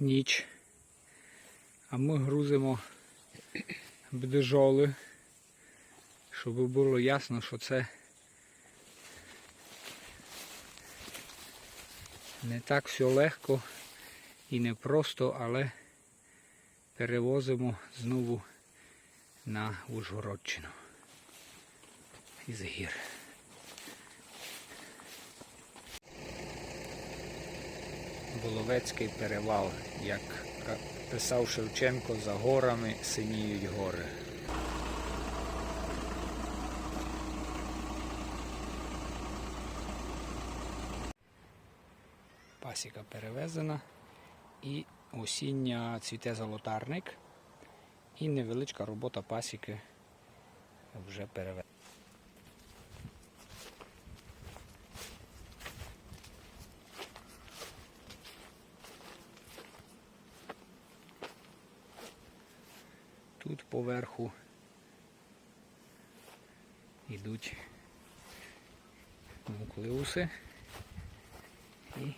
ніч. А ми грузимо бджоли, щоб було ясно, що це не так все легко і не просто, але перевозимо знову на Ужгородщину із гір. Воловецький перевал, як писав Шевченко, за горами синіють гори. Пасіка перевезена і осіння цвіте золотарник і невеличка робота пасіки вже перевезена. Тут поверху. Йдуть нуклеуси і